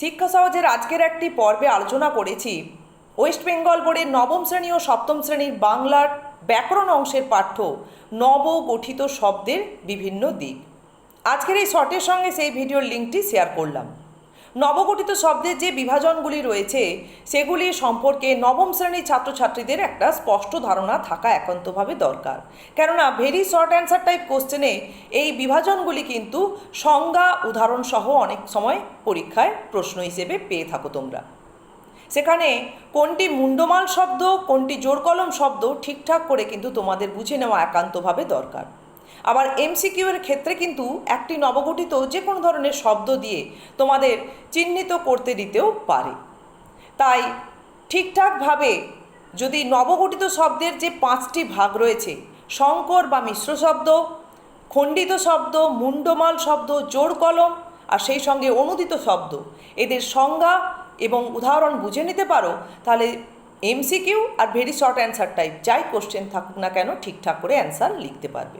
শিক্ষা সহজের আজকের একটি পর্বে আলোচনা করেছি। ওয়েস্ট বেঙ্গল বোর্ডের নবম শ্রেণি ও সপ্তম শ্রেণির বাংলার ব্যাকরণ অংশের পাঠ্য নব গঠিত শব্দের বিভিন্ন দিক। আজকের এই শর্টের সঙ্গে সেই ভিডিওর লিঙ্কটি শেয়ার করলাম। নবগঠিত শব্দের যে বিভাজনগুলি রয়েছে, সেগুলি সম্পর্কে নবম শ্রেণির ছাত্রছাত্রীদের একটা স্পষ্ট ধারণা থাকা একান্তভাবে দরকার। কেননা ভেরি শর্ট অ্যান্সার টাইপ কোশ্চেনে এই বিভাজনগুলি কিন্তু সংজ্ঞা উদাহরণ সহ অনেক সময় পরীক্ষায় প্রশ্ন হিসেবে পেয়ে থাকো তোমরা। সেখানে কোনটি মুন্ডমাল শব্দ, কোনটি জোরকলম শব্দ ঠিকঠাক করে কিন্তু তোমাদের বুঝে নেওয়া একান্তভাবে দরকার। আবার এমসিকিউ এর ক্ষেত্রে কিন্তু একটি নবগঠিত যে কোনো ধরনের শব্দ দিয়ে তোমাদের চিহ্নিত করতে দিতেও পারে। তাই ঠিকঠাকভাবে যদি নবগঠিত শব্দের যে পাঁচটি ভাগ রয়েছে সংকর বা মিশ্র শব্দ, খণ্ডিত শব্দ মুন্ডমাল শব্দ জোর কলম আর সেই সঙ্গে অনুদিত শব্দ, এদের সংজ্ঞা এবং উদাহরণ বুঝে নিতে পারো, তাহলে এমসিকিউ আর ভেরি শর্ট অ্যান্সার টাইপ যাই কোশ্চেন থাকুক না কেন, ঠিকঠাক করে অ্যান্সার লিখতে পারবে।